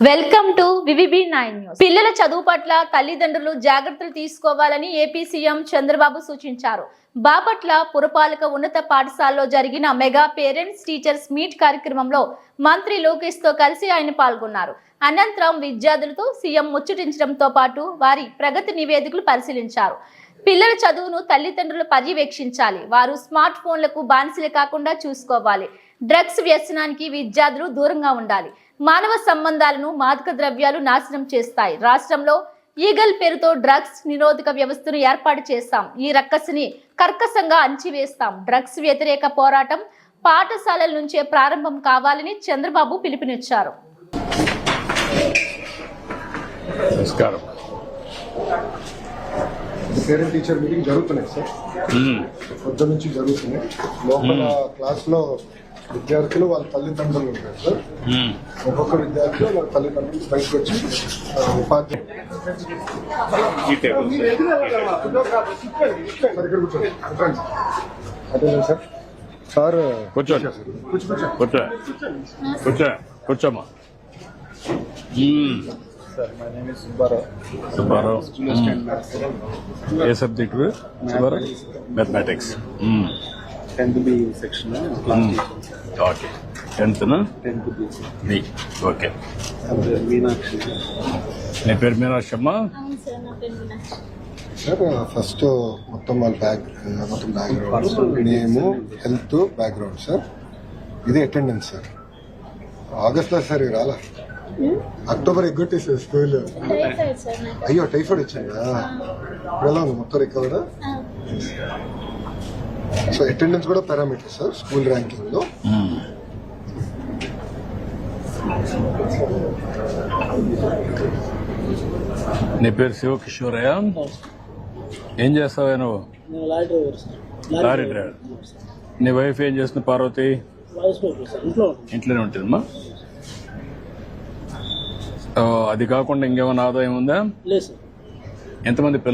Welcome to VVB nine news. పిల్లల చదువు పట్ల తల్లిదండ్రులు జాగ్రత్తలు తీసుకోవాలని ఏపీ సీఎం చంద్రబాబు సూచించారు. బాపట్ల పురపాలక ఉన్నత పాఠశాలలో జరిగిన మెగా పేరెంట్స్ టీచర్స్ మీట్ కార్యక్రమంలో మంత్రి లోకేష్తో కలిసి ఆయన పాల్గొన్నారు. అనంతరం విద్యార్థులతో సీఎం ముచ్చటించడంతో పాటు వారి ప్రగతి నివేదికలు పరిశీలించారు. పిల్లల చదువును తల్లిదండ్రులు పర్యవేక్షించాలి. వారు స్మార్ట్ ఫోన్లకు బానిసలు కాకుండా చూసుకోవాలి. డ్రగ్స్ వ్యసనానికి విద్యార్థులు దూరంగా ఉండాలి. మానవ సంబంధాలను మాదక ద్రవ్యాలు నాశనం చేస్తాయి. రాష్ట్రంలో ఈగల్ పేరుతో డ్రగ్స్ నిరోధక వ్యవస్థను ఏర్పాటు చేస్తాం. ఈ రక్కసిని కర్కశంగా అణిచివేస్తాం. డ్రగ్స్ వ్యతిరేక పోరాటం పాఠశాలల నుంచే ప్రారంభం కావాలని చంద్రబాబు పిలుపునిచ్చారు. నమస్కారం. పేరెంట్ టీచర్ మీటింగ్ జరుగుతున్నాయి సార్. పొద్దు నుంచి జరుగుతున్నాయి. లోపల క్లాస్లో విద్యార్థులు వాళ్ళ తల్లిదండ్రులు ఉంటారు సార్ మ్మ్. ఒక్కొక్క విద్యార్థి వాళ్ళ తల్లిదండ్రులు బయటకు వచ్చి ఆ, ఉపాధ్యాయులు ఈ టేబుల్ సార్, ఇక్కడ కూర్చోండి కూర్చోండి. అదే సార్ సార్ కూర్చోండి కూర్చో కూర్చో కూర్చో కూర్చో కూర్చోమ్మా మ్మ్. సుబ్బారావు మ్మ్. ఏ సబ్జెక్ట్ సుబ్బారావు మ్యాథమెటిక్స్ మ్మ్. Tenth B section. Okay tenth tenth B. B okay. Meenakshi. నీ పేరు మీనాక్షమ్మ? సార్ ఫస్ట్ మొత్తం వాళ్ళ బ్యాక్ మొత్తం బ్యాక్గ్రౌండ్ నేము హెల్త్ బ్యాక్గ్రౌండ్ సార్. ఇది అటెండెన్స్ సార్. ఆగస్ట్లో సార్ ఇవి రాలా? అక్టోబర్ ఎగ్గొట్టేసారు స్కూల్. అయ్యో టైఫాయిడ్ వచ్చిందా? ఇప్పుడు ఎలా ఉంది మొత్తం రికవర్ సో అటెండెన్స్ కూడా పారామీటర్ సార్ స్కూల్ ర్యాంకింగ్లో. నీ పేరు శివకిషోరయ్య ఏం చేస్తావా నువ్వు? Lorry driver. నీ వైఫ్ ఏం చేస్తుంది పార్వతి. ఇంట్లోనే ఉంటుందమ్మా. అది కాకుండా ఇంకేమైనా ఆదాయం ఉందా? ఎంతమంది పిల్లలు?